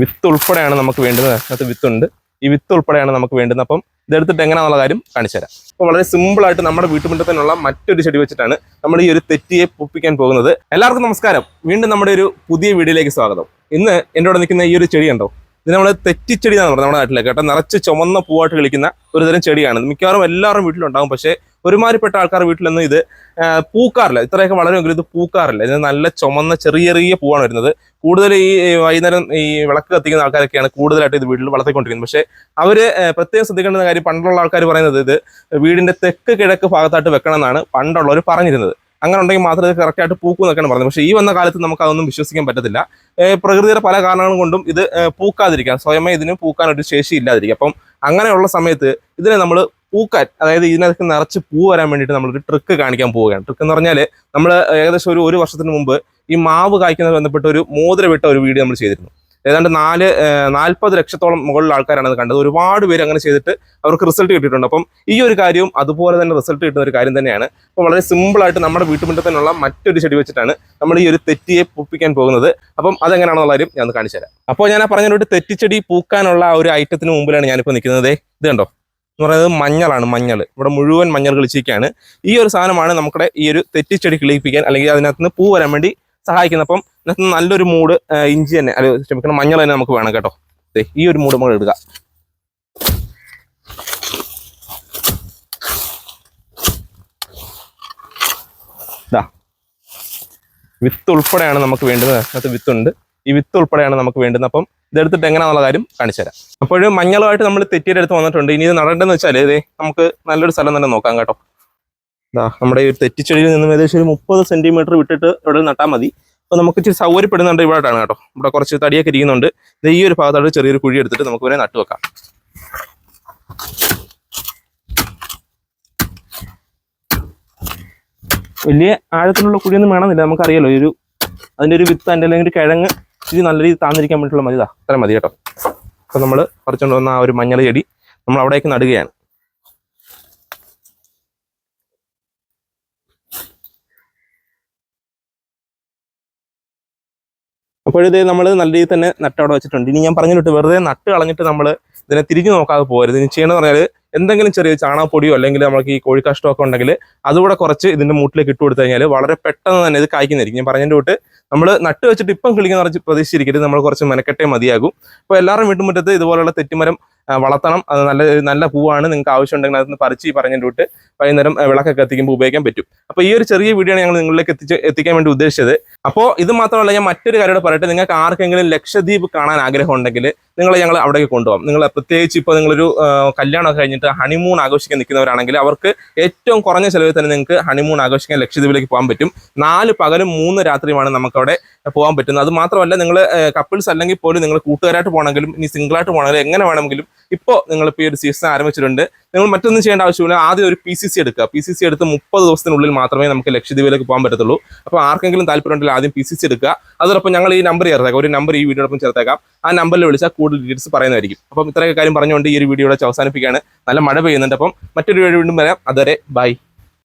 വിത്ത് ഉൾപ്പെടെയാണ് നമുക്ക് വേണ്ടുന്നത്. അതിനകത്ത് വിത്തുണ്ട് ഈ വിത്ത് ഉൾപ്പെടെയാണ് നമുക്ക് വേണ്ടുന്നത്. അപ്പം ഇതെടുത്തിട്ട് എങ്ങനെയാണെന്നുള്ള കാര്യം കാണിച്ചു തരാം. അപ്പോൾ വളരെ സിമ്പിൾ ആയിട്ട് നമ്മുടെ വീട്ടുമുറ്റത്തിനുള്ള മറ്റൊരു ചെടി വെച്ചിട്ടാണ് നമ്മൾ ഈ ഒരു തെറ്റിയെ പൊപ്പിക്കാൻ പോകുന്നത്. എല്ലാവർക്കും നമസ്കാരം. വീണ്ടും നമ്മുടെ ഒരു പുതിയ വീഡിയോയിലേക്ക് സ്വാഗതം. ഇന്ന് എന്റെ കൂടെ നിൽക്കുന്ന ഈ ഒരു ചെടി ഉണ്ടോ ഇത് നമ്മൾ തെറ്റിച്ചെടി എന്നാണ് പറയുന്നത് നമ്മുടെ നാട്ടിലേക്ക് കേട്ടോ. നിറച്ച് ചുമന്ന പൂവായിട്ട് കളിക്കുന്ന ഒരു തരം ചെടിയാണ്. മിക്കവാറും എല്ലാവരും വീട്ടിലുണ്ടാകും പക്ഷേ ഒരുമാതിരിപ്പെട്ട ആൾക്കാർ വീട്ടിലൊന്നും ഇത് പൂക്കാറില്ല. ഇത്രയൊക്കെ വളരെയെങ്കിലും ഇത് പൂക്കാറില്ല. ഇത് നല്ല ചുമന്ന ചെറിയ ചെറിയ പൂവാണ് വരുന്നത്. കൂടുതൽ ഈ വൈകുന്നേരം ഈ വിളക്ക് കത്തിക്കുന്ന ആൾക്കാരൊക്കെയാണ് കൂടുതലായിട്ട് ഇത് വീട്ടിൽ വളർത്തിക്കൊണ്ടിരിക്കുന്നത്. പക്ഷേ അവർ ആ, പ്രത്യേകം ശ്രദ്ധിക്കേണ്ട കാര്യം പണ്ടുള്ള ആൾക്കാർ പറയുന്നത് ഇത് വീടിന്റെ തെക്ക് കിഴക്ക് ഭാഗത്തായിട്ട് വെക്കണം എന്നാണ് പണ്ടുള്ളവർ പറഞ്ഞിരുന്നത്. അങ്ങനെ ഉണ്ടെങ്കിൽ മാത്രമേ ഇത് കറക്റ്റായിട്ട് പൂക്കും എന്നൊക്കെയാണ് പറഞ്ഞത്. പക്ഷേ ഈ വന്ന കാലത്ത് നമുക്ക് അതൊന്നും വിശ്വസിക്കാൻ പറ്റത്തില്ല. പ്രകൃതിയുടെ പല കാരണങ്ങൾ കൊണ്ടും ഇത് പൂക്കാതിരിക്കാം. സ്വയമേ ഇതിന് പൂക്കാൻ ഒരു ശേഷി ഇല്ലാതിരിക്കും അപ്പം അങ്ങനെയുള്ള സമയത്ത് ഇതിനെ നമ്മൾ പൂക്കാൻ അതായത് ഇതിനകത്ത് നിറച്ച് പൂ വരാൻ വേണ്ടിയിട്ട് നമ്മളൊരു ട്രിക്ക് കാണിക്കാൻ പോവുകയാണ്. ട്രിക്ക് എന്ന് പറഞ്ഞാൽ നമ്മൾ ഏകദേശം ഒരു ഒരു വർഷത്തിന് മുമ്പ് ഈ മാവ് കായ്ക്കുന്നത് ബന്ധപ്പെട്ട ഒരു മോതിരവിട്ട ഒരു വീഡിയോ നമ്മൾ ചെയ്തിരുന്നു. ഏതാണ്ട് നാല് നാൽപ്പത് ലക്ഷത്തോളം മുകളിൽ ആൾക്കാരാണ് അത് കണ്ടത്. ഒരുപാട് പേര് അങ്ങനെ ചെയ്തിട്ട് അവർക്ക് റിസൾട്ട് കിട്ടിയിട്ടുണ്ട്. അപ്പം ഈ ഒരു കാര്യവും അതുപോലെ തന്നെ റിസൾട്ട് കിട്ടുന്ന ഒരു കാര്യം തന്നെയാണ്. അപ്പോൾ വളരെ സിമ്പിൾ ആയിട്ട് നമ്മുടെ വീട്ടുമുറ്റത്തിനുള്ള മറ്റൊരു ചെടി വെച്ചിട്ടാണ് നമ്മൾ ഈ ഒരു തെറ്റിയെ പൂപ്പിക്കാൻ പോകുന്നത്. അപ്പം അതെങ്ങനെയാണെന്നുള്ള കാര്യം ഞാൻ കാണിച്ചു തരാം അപ്പോൾ ഞാൻ ആ പറഞ്ഞ ഒരു തെറ്റിച്ചെടി പൂക്കാനുള്ള ആ ഒരു ഐറ്റത്തിന് മുമ്പിലാണ് ഞാനിപ്പോൾ നിൽക്കുന്നത്. ഇത് കണ്ടോ? എന്ന് പറയുന്നത് മഞ്ഞളാണ് മഞ്ഞൾ. ഇവിടെ മുഴുവൻ മഞ്ഞൾ കിളിച്ചിരിക്കുകയാണ്. ഈ ഒരു സാധനമാണ് നമ്മുടെ ഈ ഒരു തെറ്റിച്ചെടി കിളിപ്പിക്കാൻ അല്ലെങ്കിൽ അതിനകത്ത് നിന്ന് പൂ വരാൻ വേണ്ടി സഹായിക്കുന്നത്. അപ്പം ഇതിനകത്ത് നല്ലൊരു മൂട് ഇഞ്ചി തന്നെ അല്ല ക്ഷമിക്കണം മഞ്ഞൾ തന്നെ നമുക്ക് വേണം കേട്ടോ. ഈ ഒരു മൂട് നമ്മൾ എടുക്കുക വിത്ത് ഉൾപ്പെടെയാണ് നമുക്ക് വേണ്ടത് അതിനകത്ത് വിത്തുണ്ട്. ഈ വിത്ത് ഉൾപ്പെടെയാണ് നമുക്ക് വേണ്ടുന്നത്. അപ്പം ഇതെടുത്തിട്ട് എങ്ങനെയാണെന്നുള്ള കാര്യം കാണിച്ചു തരാം. അപ്പോൾ മഞ്ഞളുമായിട്ട് നമ്മൾ തെറ്റിയുടെ അടുത്ത് വന്നിട്ടുണ്ട്. ഇനി ഇത് നടേണ്ടതെന്ന് വെച്ചാൽ ഇതേ നമുക്ക് നല്ലൊരു സ്ഥലം തന്നെ നോക്കാം കേട്ടോ. ഇതാ നമ്മുടെ ഈ തെറ്റിച്ചെടിയിൽ നിന്നും ഏകദേശം ഒരു മുപ്പത് സെന്റിമീറ്റർ വിട്ടിട്ട് ഇവിടെ നട്ടാൽ മതി. അപ്പോൾ നമുക്ക് ഇച്ചിരി സൗകര്യപ്പെടുന്നുണ്ട് ഇവിടെയാണ് കേട്ടോ. ഇവിടെ കുറച്ച് തടിയൊക്കെ ഇരിക്കുന്നുണ്ട്. ദേ ഈ ഒരു ഭാഗത്തോട്ട് ചെറിയൊരു കുഴി എടുത്തിട്ട് നമുക്ക് ഇവരെ നട്ടു വെക്കാം. വലിയ ആഴത്തിലുള്ള കുഴിയൊന്നും വേണമെന്നില്ല. നമുക്കറിയാലോ ഒരു അതിന്റെ ഒരു വിത്ത് അതിന്റെ അല്ലെങ്കിൽ കിഴങ്ങ് ഇച്ചിരി നല്ല രീതിയിൽ താന്നിരിക്കാൻ വേണ്ടിയിട്ടുള്ള മതി ഇതാ അത്ര മതി കേട്ടോ. അപ്പം നമ്മൾ പറിച്ചുകൊണ്ട് വന്ന ആ ഒരു മഞ്ഞൾ ചെടി നമ്മൾ അവിടേക്ക് നടുകയാണ്. അപ്പോഴിത് നമ്മൾ നല്ല രീതിയിൽ തന്നെ നട്ടവിടെ വെച്ചിട്ടുണ്ട്. ഇനി ഞാൻ പറഞ്ഞിട്ട് വെറുതെ നട്ട് കളഞ്ഞിട്ട് നമ്മൾ ഇതിനെ തിരിഞ്ഞു നോക്കാതെ പോകരുത്. ഇനി ചെയ്യണമെന്ന് പറഞ്ഞാൽ എന്തെങ്കിലും ചെറിയ ചാണകപ്പൊടിയോ അല്ലെങ്കിൽ നമുക്ക് ഈ കോഴിക്കാഷ്ടോ ഒക്കെ ഉണ്ടെങ്കിൽ അതുകൂടെ കുറച്ച് ഇതിന്റെ മൂട്ടിലേക്ക് ഇട്ട് കൊടുത്തു കഴിഞ്ഞാൽ വളരെ പെട്ടെന്ന് തന്നെ ഇത് കായ്ക്കുന്നതായിരിക്കും ഞാൻ പറഞ്ഞതിന്റെ തൊട്ട് നമ്മൾ നട്ട് വെച്ചിട്ട് ഇപ്പം കിളിക്കുന്ന പ്രതീക്ഷിച്ചിരിക്കരുത്. നമ്മൾ കുറച്ച് മെനക്കെട്ടേ മതിയാകും. അപ്പോൾ എല്ലാവരും വീട്ടുമുറ്റത്ത് ഇതുപോലുള്ള തെറ്റിമരം വളർത്തണം. അത് നല്ല നല്ല പൂവാണ്. നിങ്ങൾക്ക് ആവശ്യമുണ്ടെങ്കിൽ അതൊന്ന് പറിച്ച് ഈ പറഞ്ഞതിന്റെ തൊട്ട് വൈകുന്നേരം വിളക്കൊക്കെ എത്തിക്കുമ്പോൾ ഉപയോഗിക്കാൻ പറ്റും. അപ്പോൾ ഈ ഒരു ചെറിയ വീഡിയോ ആണ് ഞങ്ങൾ നിങ്ങളിലേക്ക് എത്തിച്ച് എത്തിക്കാൻ വേണ്ടി ഉദ്ദേശിച്ചത്. അപ്പോൾ ഇത് മാത്രമല്ല ഞാൻ മറ്റൊരു കാര്യം കൂടെ പറയട്ടെ. നിങ്ങൾക്ക് ആർക്കെങ്കിലും ലക്ഷദ്വീപ് കാണാൻ ആഗ്രഹം ഉണ്ടെങ്കിൽ നിങ്ങൾ ഞങ്ങൾ അവിടേക്ക് കൊണ്ടുപോകാം. നിങ്ങൾ പ്രത്യേകിച്ച് ഇപ്പോൾ നിങ്ങളൊരു കല്യാണമൊക്കെ കഴിഞ്ഞിട്ട് ഹണിമൂൺ ആഘോഷിക്കാൻ നിൽക്കുന്നവരാണെങ്കിൽ അവർക്ക് ഏറ്റവും കുറഞ്ഞ ചിലവിൽ തന്നെ നിങ്ങൾക്ക് ഹണിമൂൺ ആഘോഷിക്കാൻ ലക്ഷദ്വീപിലേക്ക് പോകാൻ പറ്റും. നാല് പകലും മൂന്ന് രാത്രിയുമാണ് നമുക്കവിടെ പോകാൻ പറ്റുന്നത്. അത് മാത്രമല്ല നിങ്ങൾ കപ്പിൾസ് അല്ലെങ്കിൽ പോലും നിങ്ങൾ കൂട്ടുകാരായിട്ട് പോകണമെങ്കിലും ഇനി സിംഗിളായിട്ട് പോകണമെങ്കിലും എങ്ങനെ വേണമെങ്കിലും ഇപ്പോൾ നിങ്ങളിപ്പോൾ ഈ ഒരു സീസൺ ആരംഭിച്ചിട്ടുണ്ട്. നിങ്ങൾ മറ്റൊന്നും ചെയ്യേണ്ട ആവശ്യമില്ല. ആദ്യം ഒരു പി സി സി എടുക്കുക. പി സി സി എടുത്ത് മുപ്പത് ദിവസത്തിനുള്ളിൽ മാത്രമേ നമുക്ക് ലക്ഷദ്വീപിലേക്ക് പോകാൻ പറ്റത്തുള്ളൂ. അപ്പോൾ ആർക്കെങ്കിലും താല്പര്യമുണ്ടെങ്കിൽ ആദ്യം പി സി സി എടുക്കുക. അതോടൊപ്പം ഞങ്ങൾ ഈ നമ്പർ ചേർത്തേക്കാം. ഒരു നമ്പർ ഈ വീഡിയോടൊപ്പം ചേർത്തേക്കാം. ആ നമ്പറിൽ വിളിച്ചാൽ കൂടുതൽ ഡീറ്റെയിൽസ് പറയുന്നതായിരിക്കും. അപ്പം ഇത്രയൊക്കെ കാര്യം പറഞ്ഞുകൊണ്ട് ഈ ഒരു വീഡിയോ അവസാനിപ്പിക്കുകയാണ്. നല്ല മഴ പെയ്യുന്നുണ്ട്. അപ്പം മറ്റൊരു വീഡിയോ വീണ്ടും വരാം. അതുവരെ ബൈ